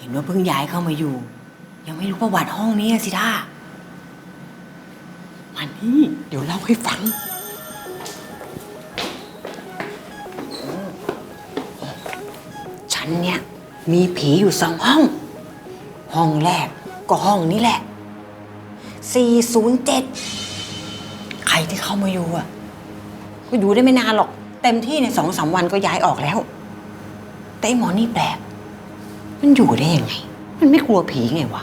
เห็นว่าเพิ่งย้ายเข้ามาอยู่ ยังไม่รู้ประวัติห้องนี้อะสิท่ามานี่เดี๋ยวเล่าให้ฟัง ฉันเนี่ยมีผีอยู่สองห้อง ห้องแรกก็ห้องนี้แหละ 407 ใครที่เข้ามาอยู่อะ ก็อยู่ได้ไม่นานหรอก เต็มที่ในสองสามวันก็ย้ายออกแล้ว แต่ไอ้หมอนี่แปลก มันอยู่ได้ยังไง มันไม่กลัวผีไงวะ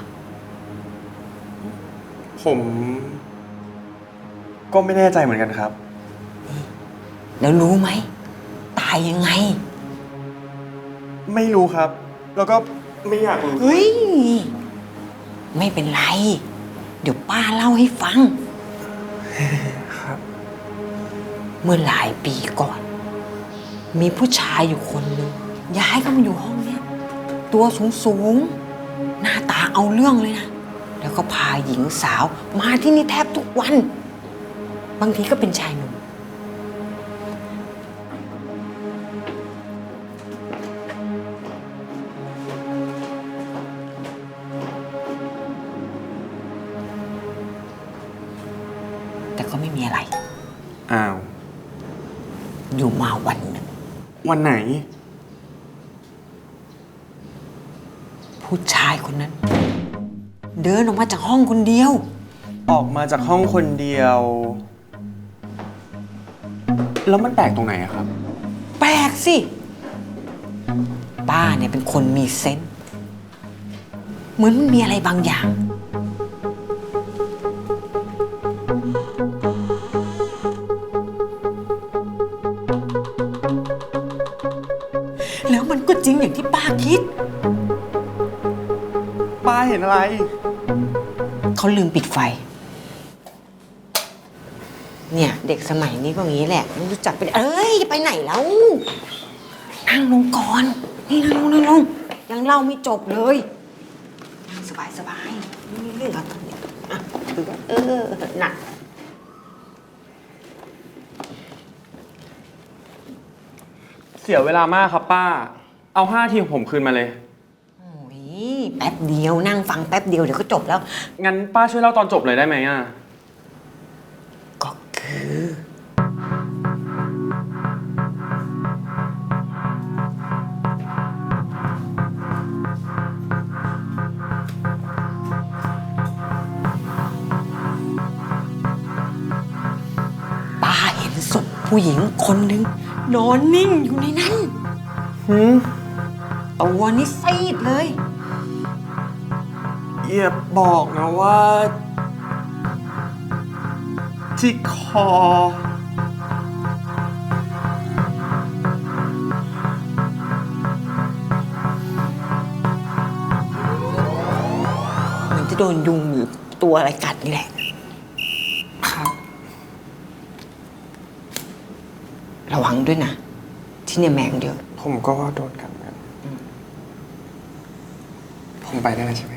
ผม ก็ไม่แน่ใจเหมือนกันครับ แล้วรู้ไหม ตายยังไง ไม่รู้ครับ แล้วก็ไม่อยากรู้ เฮ้ย ไม่เป็นไร เดี๋ยวป้าเล่าให้ฟัง ครับ เมื่อหลายปีก่อน มีผู้ชายอยู่คนหนึ่งย้ายเข้ามาอยู่ห้องเนี้ย ตัวสูงสูงๆ หน้าตาเอาเรื่องเลยนะ แล้วก็พาหญิงสาวมาที่นี่แทบทุกวัน บางทีก็เป็นชายหนุ่ม แต่ก็ไม่มีอะไร อ้าว อยู่มาวันหนึ่ง วันไหน ผู้ชายคนนั้น เดินออกมาจากห้องคนเดียว ออกมาจากห้องคนเดียว แล้วมันแปลกตรงไหนอะครับ แปลกสิ ป้าเนี่ยเป็นคนมีเซนส์เหมือนมันมีอะไรบางอย่าง แล้วมันก็จริงอย่างที่ป้าคิด ป้าเห็นอะไร เขาลืมปิดไฟ เนี่ย เด็กสมัยนี้ก็อย่างนี้แหละไม่รู้จักเป็นเอ้ยจะไปไหนแล้วนั่งลงก่อน นี่นั่งลงนั่งลงยังเล่าไม่จบเลยนั่งสบายสบายไม่มีเรื่องอะไรเนี่ยอะถือว่าเออหนักเสียเวลามากครับป้า เอาห้าทีของผมคืนมาเลยโอ้ย แป๊บเดียวนั่งฟังแป๊บเดียวเดี๋ยวก็จบแล้ว งั้นป้าช่วยเล่าตอนจบเลยได้ไหมอะก็คือ ป้าเห็นศพผู้หญิงคนหนึ่งนอนนิ่งอยู่ในนั้น หืม ตัวนี่ซีดเลย อย่าบอกนะว่า ที่คอ เหมือนจะโดนยุงหรือตัวอะไรกัดนี่แหละ ครับ ระวังด้วยนะ ที่เนี่ยแมงเยอะ ผมก็ว่าโดนกันเหมือนกัน ผมไปได้เลยใช่ไหมครับ